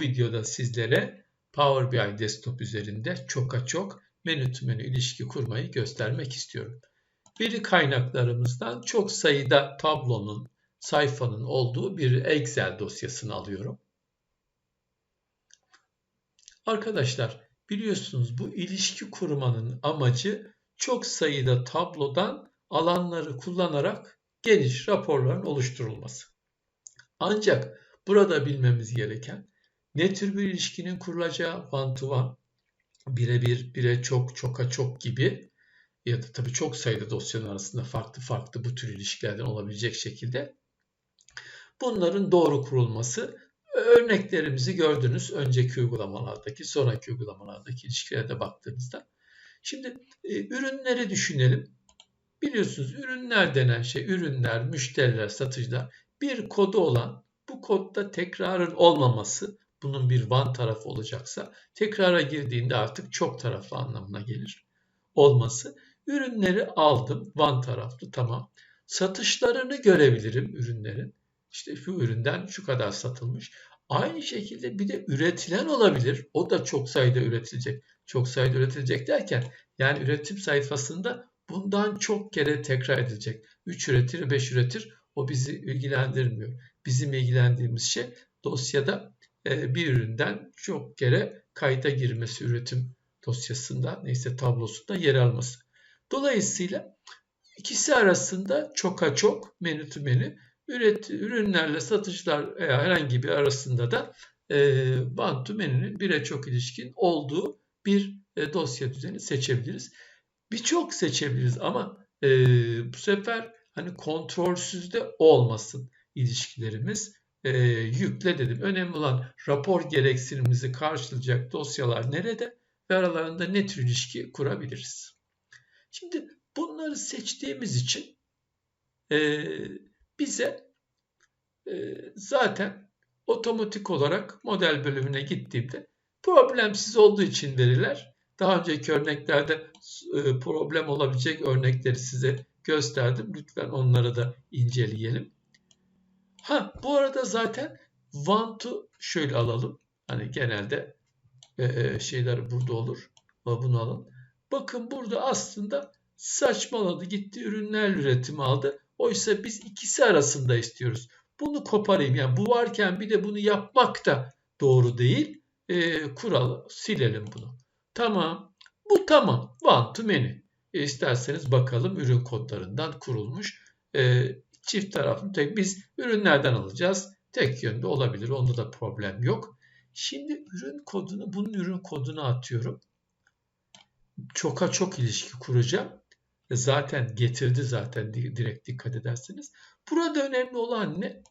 bu videoda sizlere Power BI Desktop üzerinde çoka çok menü menü ilişki kurmayı göstermek istiyorum. Veri kaynaklarımızdan çok sayıda tablonun, sayfanın olduğu bir Excel dosyasını alıyorum. Arkadaşlar biliyorsunuz bu ilişki kurmanın amacı çok sayıda tablodan alanları kullanarak geniş raporların oluşturulması. Ancak burada bilmemiz gereken ne tür bir ilişkinin kurulacağı one to one, birebir, bire çok, çoka çok gibi ya da tabii çok sayıda dosyanın arasında farklı farklı bu tür ilişkilerden olabilecek şekilde bunların doğru kurulması örneklerimizi gördünüz önceki uygulamalardaki, sonraki uygulamalardaki ilişkilere de baktığınızda. Şimdi e, ürünleri düşünelim. Biliyorsunuz ürünler denen şey, ürünler, müşteriler, satıcılar bir kodu olan bu kodda tekrarın olmaması bunun bir van tarafı olacaksa tekrara girdiğinde artık çok taraflı anlamına gelir. Olması. Ürünleri aldım. Van taraflı tamam. Satışlarını görebilirim ürünlerin. İşte şu üründen şu kadar satılmış. Aynı şekilde bir de üretilen olabilir. O da çok sayıda üretilecek. Çok sayıda üretilecek derken yani üretim sayfasında bundan çok kere tekrar edilecek. 3 üretir, 5 üretir. O bizi ilgilendirmiyor. Bizim ilgilendiğimiz şey dosyada bir üründen çok kere kayda girmesi üretim dosyasında neyse tablosunda yer alması. Dolayısıyla ikisi arasında çoka çok menü to menü üret, ürünlerle satışlar veya herhangi bir arasında da e, bantu menünün bire çok ilişkin olduğu bir e, dosya düzeni seçebiliriz. Birçok seçebiliriz ama e, bu sefer hani kontrolsüzde olmasın ilişkilerimiz e, yükle dedim. Önemli olan rapor gereksinimimizi karşılayacak dosyalar nerede ve aralarında ne tür ilişki kurabiliriz. Şimdi bunları seçtiğimiz için e, bize e, zaten otomatik olarak model bölümüne gittiğimde problemsiz olduğu için veriler daha önceki örneklerde e, problem olabilecek örnekleri size gösterdim. Lütfen onları da inceleyelim. Ha bu arada zaten want to şöyle alalım. Hani genelde e, e şeyler burada olur. Bunu alın. Bakın burada aslında saçmaladı gitti ürünler üretimi aldı. Oysa biz ikisi arasında istiyoruz. Bunu koparayım. Yani bu varken bir de bunu yapmak da doğru değil. E, kural silelim bunu. Tamam. Bu tamam. Want to many. E, isterseniz bakalım ürün kodlarından kurulmuş. E, çift taraflı tek biz ürünlerden alacağız. Tek yönde olabilir. Onda da problem yok. Şimdi ürün kodunu bunun ürün kodunu atıyorum. Çoka çok ilişki kuracağım. E, zaten getirdi zaten direkt dikkat ederseniz. Burada önemli olan ne?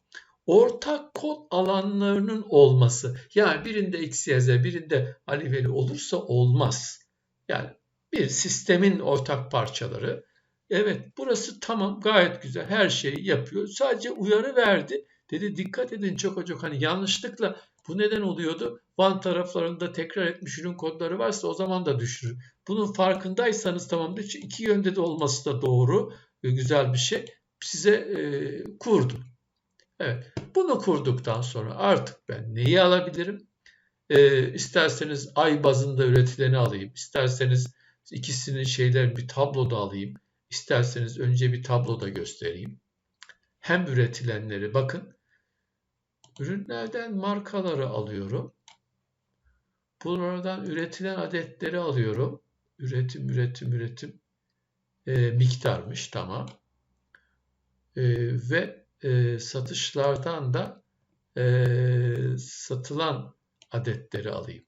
Ortak kod alanlarının olması. Yani birinde XYZ, birinde Aliveli olursa olmaz. Yani bir sistemin ortak parçaları Evet burası tamam gayet güzel her şeyi yapıyor. Sadece uyarı verdi. Dedi dikkat edin çok çok hani yanlışlıkla bu neden oluyordu? Van taraflarında tekrar etmiş ürün kodları varsa o zaman da düşürür. Bunun farkındaysanız tamamdır. iki yönde de olması da doğru. Güzel bir şey. Size e, kurdu. Evet. Bunu kurduktan sonra artık ben neyi alabilirim? E, isterseniz ay bazında üretileni alayım. İsterseniz ikisinin şeyler bir tabloda alayım. İsterseniz önce bir tabloda göstereyim. Hem üretilenleri bakın. Ürünlerden markaları alıyorum. Bunlardan üretilen adetleri alıyorum. Üretim, üretim, üretim e, miktarmış tamam. E, ve e, satışlardan da e, satılan adetleri alayım.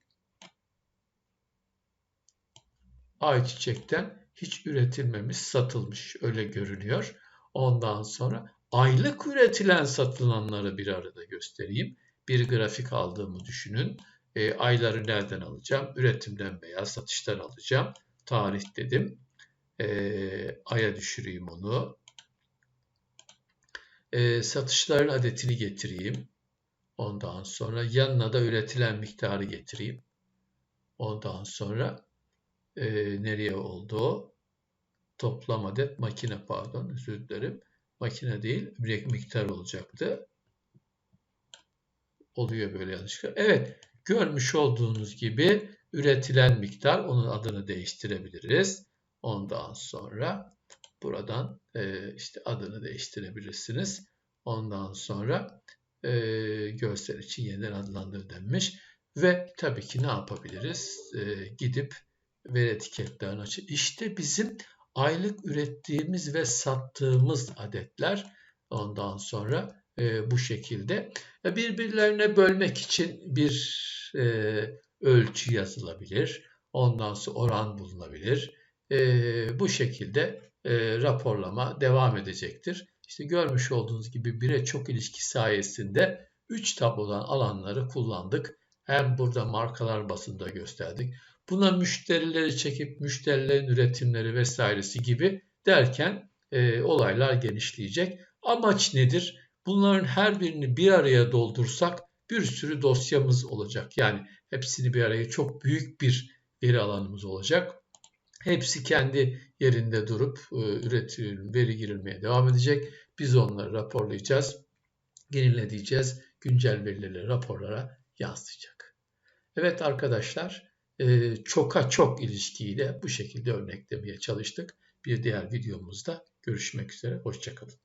Ayçiçekten hiç üretilmemiş, satılmış öyle görünüyor. Ondan sonra aylık üretilen satılanları bir arada göstereyim. Bir grafik aldığımı düşünün. E, ayları nereden alacağım? Üretimden veya satıştan alacağım. Tarih dedim. E, aya düşüreyim onu. E, satışların adetini getireyim. Ondan sonra yanına da üretilen miktarı getireyim. Ondan sonra e, nereye oldu Toplam adet makine pardon özür dilerim. Makine değil bir miktar olacaktı. Oluyor böyle yanlışlıkla. Evet görmüş olduğunuz gibi üretilen miktar onun adını değiştirebiliriz. Ondan sonra buradan e, işte adını değiştirebilirsiniz. Ondan sonra e, görsel için yeniden adlandır denmiş. Ve tabii ki ne yapabiliriz? E, gidip ver etiketlerini açıp işte bizim aylık ürettiğimiz ve sattığımız adetler ondan sonra e, bu şekilde e, birbirlerine bölmek için bir e, ölçü yazılabilir. Ondan sonra oran bulunabilir. E, bu şekilde e, raporlama devam edecektir. İşte görmüş olduğunuz gibi bire çok ilişki sayesinde 3 tablodan alanları kullandık. Hem burada markalar basında gösterdik. Buna müşterileri çekip müşterilerin üretimleri vesairesi gibi derken e, olaylar genişleyecek. Amaç nedir? Bunların her birini bir araya doldursak bir sürü dosyamız olacak. Yani hepsini bir araya çok büyük bir veri alanımız olacak. Hepsi kendi yerinde durup e, üretim, veri girilmeye devam edecek. Biz onları raporlayacağız, yenileyeceğiz, güncel verileri raporlara yansıyacak. Evet arkadaşlar, e, çoka çok ilişkiyle bu şekilde örneklemeye çalıştık. Bir diğer videomuzda görüşmek üzere, hoşçakalın.